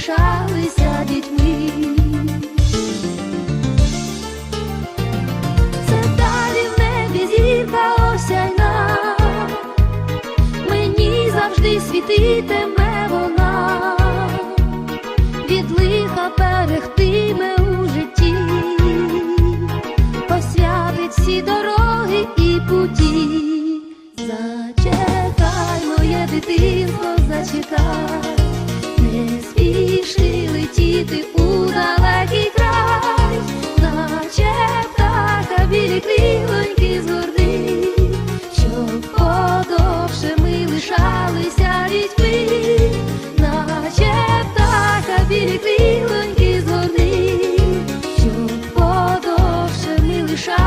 лишалися дітьми. Це далі в небі зірка осяйна, мені завжди світитиме вона, від лиха берегтиме у житті, освятить всі дороги і путі. Зачекай, моє дитинство, зачекай,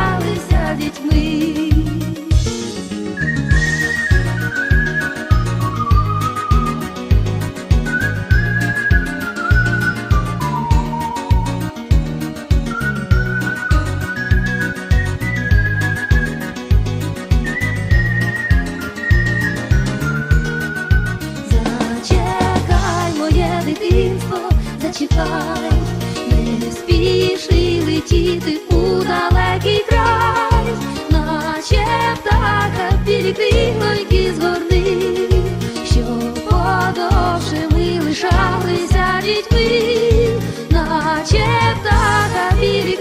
ми лишалися дітьми. Зачекай, моє дитинство, зачекай, спіши летіти у далекий край, наче птаха білі крилоньки згорни, що подовше ми лишалися дітьми, наче птаха білі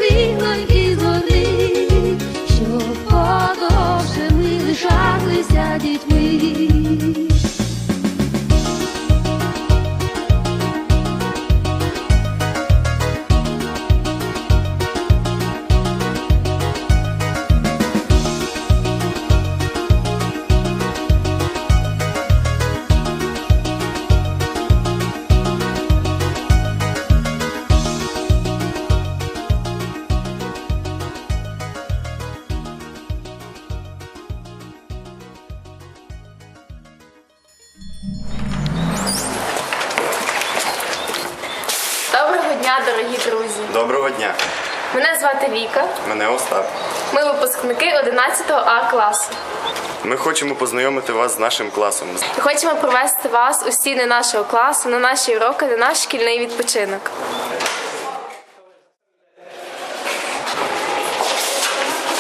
дня, дорогі друзі! Доброго дня, Мене звати Віка. мене Остап. Ми випускники 11 А класу. Ми хочемо познайомити вас з нашим класом. І хочемо провести вас у стіни нашого класу на наші уроки, на наш шкільний відпочинок.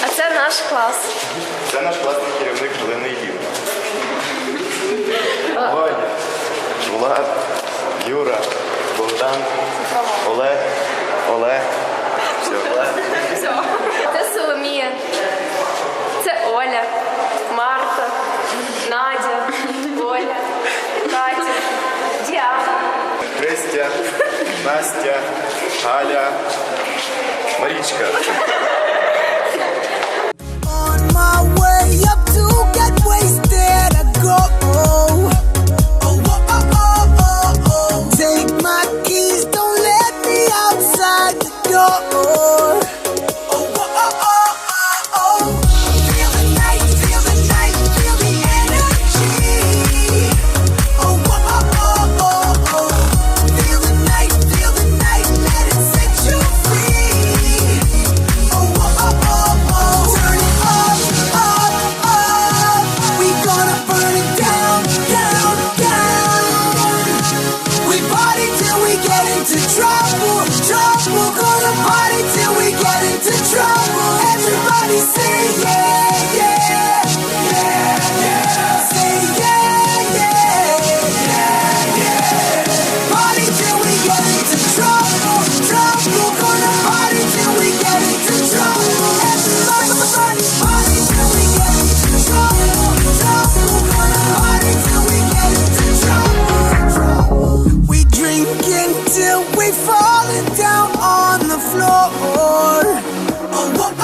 А це наш клас. Це наш класний керівник Галина Ілівна. Ваня, Влад, Юра, Богдан, Олег, Олег. Все. Це Соломія. Це Оля, Марта, Надя, Оля, Катя, Діана. Христя, Настя, Галя, Марічка. till we falling down on the floor. Oh,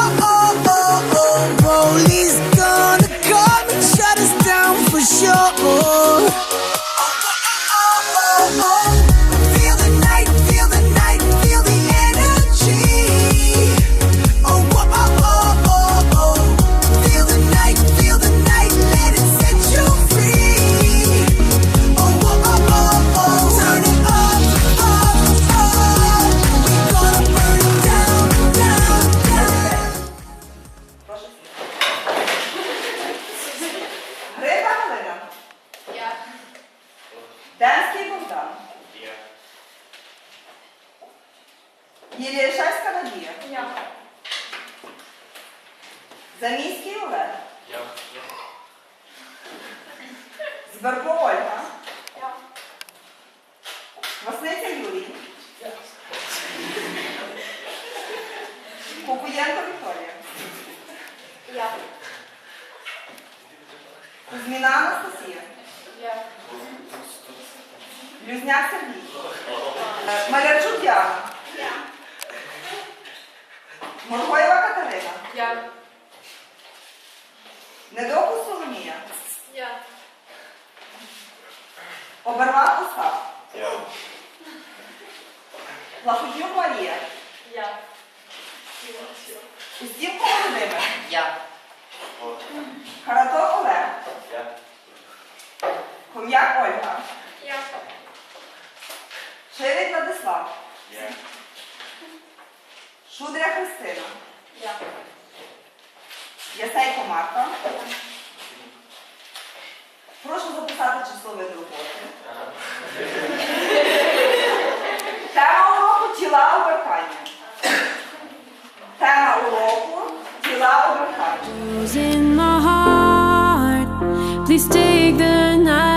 Заміський Олег. Зберко Ольга. Васиця Юрій. Кукуєнко Вікторія. Кузьміна Анастасія. Люзняк Сергій. Е, Малярчук Яна. Ольга. Ширик Владислав. Шудря Христина. Ясейко Марта. Прошу записати число виду роботи. Тема уроку тіла обертання. Тема уроку тіла обертання. Please take the night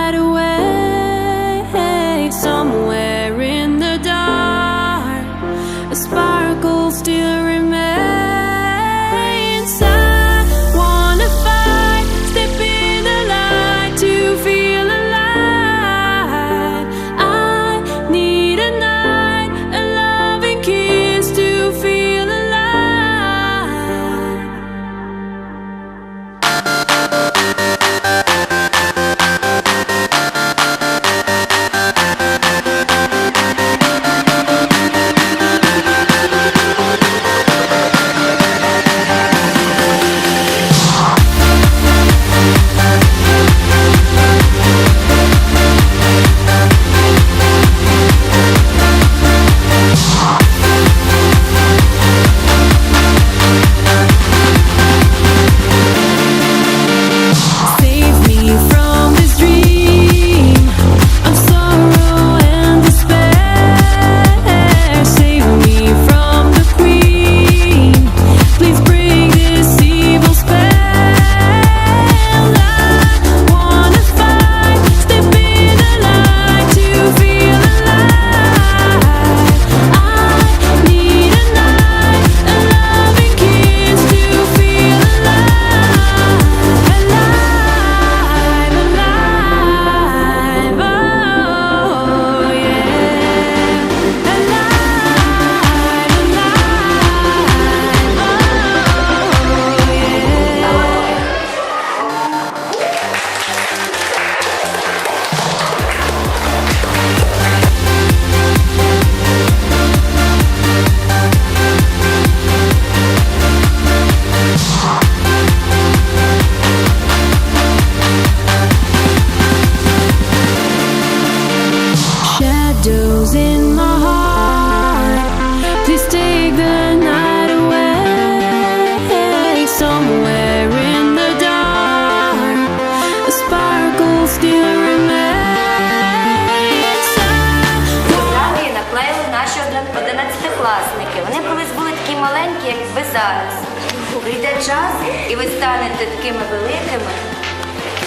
станете такими великими,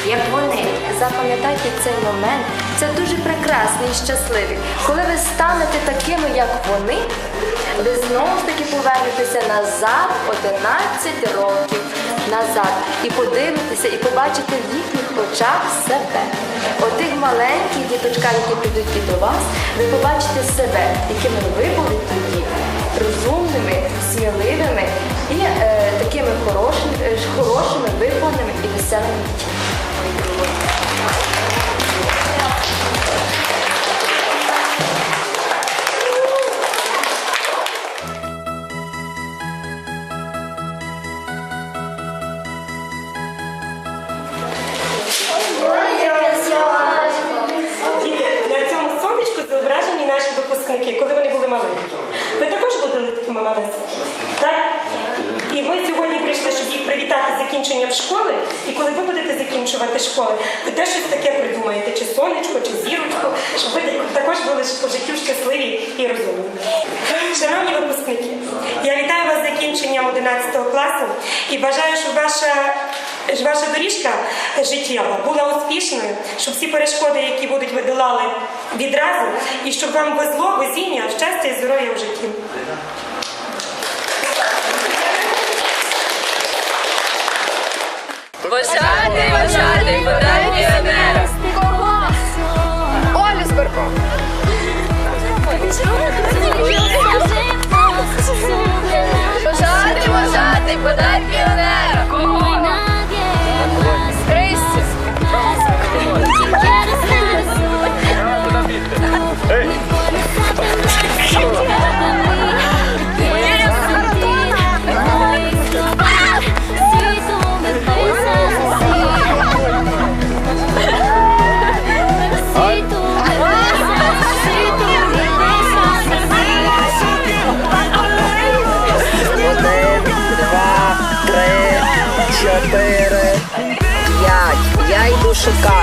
як вони. Запам'ятайте цей момент. Це дуже прекрасний і щасливий. Коли ви станете такими, як вони, ви знову ж таки повернетеся назад 11 років назад і подивитеся, і побачите в їхніх очах себе. Отих маленьких діточка, які прийдуть і до вас, ви побачите себе, якими ви були тоді, розумними, сміливими і е, такими хорошими, зображені наші випускники, коли вони були маленькі. Ви також будете такими маленькими? Закінченням школи. І коли ви будете закінчувати школи, ви теж щось таке придумаєте, чи сонечко, чи зірочку, щоб ви також були по життю щасливі і розумні. Шановні випускники, я вітаю вас з закінченням 11 класу і бажаю, щоб ваша Ваша доріжка життєва була успішною, щоб всі перешкоди, які будуть ви долали відразу, і щоб вам везло, везіння, щастя і здоров'я в житті. Вважати, бажати, подай піонера. Кого? Олю з Вважати, worship God.